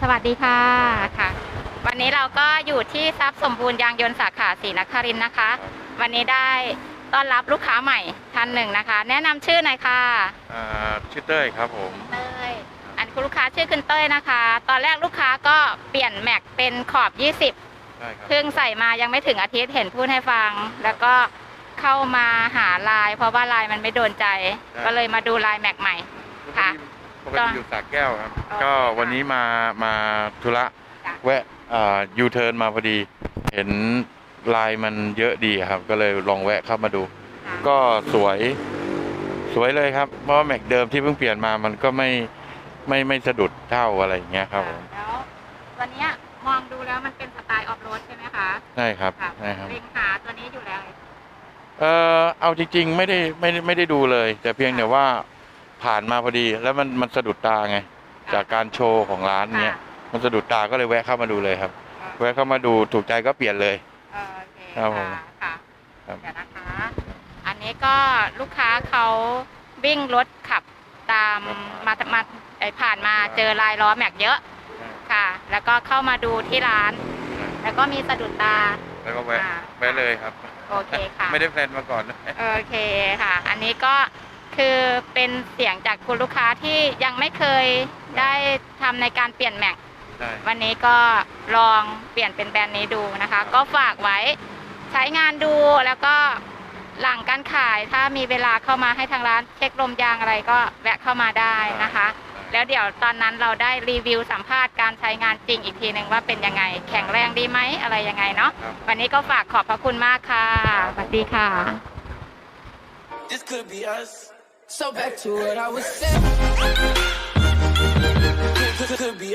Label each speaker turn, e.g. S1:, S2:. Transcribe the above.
S1: สวัสดีค่ะค่ะ วันนี้เราก็อยู่ที่ทรัพย์สมบูรณ์ยางยนต์สาขาศรีนครินทร์นะคะ วันนี้ได้ต้อนรับลูกค้าใหม่ท่านหนึ่งนะคะ แนะนำชื่อหน่อยค่ะ
S2: อ่าชื่อเต้ยครับผม
S1: เต้ยอันคุณลูกค้าชื่อคุณเต้ยนะคะ ตอนแรกลูกค้าก็เปลี่ยนแม็กเป็นขอบ 20
S2: ใช่ครับ
S1: เพิ่งใส่มายังไม่ถึงอาทิตย์เห็นพูดให้ฟัง แล้วก็เข้ามาหาลาย เพราะว่าลายมันไม่โดนใจก็เลยมาดูลายแม็กใหม่ ค่ะ
S2: ปกติอยู่สระแก้วครับ
S1: โอเค
S2: ก็
S1: ค่ะ
S2: วันนี้มามาธุระ
S1: จ้ะ
S2: แวะยูเทิร์นมาพอดี เห็นลายมันเยอะดีครับ ก็เลยลองแวะเข้ามาดู
S1: ค่ะ
S2: ก็สวยสวยเลยครับ เพราะว่าแม็กเดิมที่เพิ่งเปลี่ยนมามันก็ไม่ไม่ไม่สะดุดเท่าอะไรอย่างเงี้ยครับผม
S1: แล้ววันเนี้ยมองดูแล้วมันเป็นสไตล์ออฟโรดใช่ไหมคะ
S2: ใช่ครับ
S1: ค่ะ
S2: ใช่ครับ
S1: เล็งหาตัวนี้อยู่แล้ว
S2: เออเอาจริงๆไม่ได้ไม่ได้ไม่ได้ดูเลย แต่เพียงแต่ว่า ผ่านมาพอดี แล้วมันมันสะดุดตาไง จากการโชว์ของร้านเนี้ย
S1: ค่ะ
S2: มันสะดุดตาก็เลยแวะเข้ามาดูเลยครับ แวะเข้ามาดูถูกใจก็เปลี่ยนเลย
S1: เออโอเค
S2: ครับผม
S1: ค่ะค่ะ
S2: ครับ
S1: เดี๋ยวนะคะ อันนี้ก็ลูกค้าเขาวิ่งรถขับตามมามาไอผ่านมาเจอลายล้อแม็กเยอะค่ะ แล้วก็เข้ามาดูที่ร้าน แล้วก็มีสะดุดตา
S2: แล้วก็แวะ
S1: อ่า
S2: แวะเลยครับ
S1: โอเคค่ะ
S2: ไม่ได้แพลนมาก่อนนะ
S1: โอเคค่ะ อันนี้ก็ คือเป็นเสียงจากคุณลูกค้าที่ยังไม่เคยได้ทำในการเปลี่ยนแม็ก
S2: ใช่
S1: วันนี้ก็ลองเปลี่ยนเป็นแบรนด์นี้ดูนะคะ ก็ฝากไว้ใช้งานดูแล้วก็หลังการขายถ้ามีเวลาเข้ามาให้ทางร้านเช็คลมยางอะไรก็แวะเข้ามาได้นะคะแล้วเดี๋ยวตอนนั้นเราได้รีวิวสัมภาษณ์การใช้งานจริงอีกทีหนึ่งว่าเป็นยังไง แข็งแรงดีไหมอะไรยังไงเนาะ
S2: ครับ
S1: วันนี้ก็ฝากขอบพระคุณมากค่ะสวัสดีค่ะ
S3: This could be us. So back to what I was saying. Could, could, could be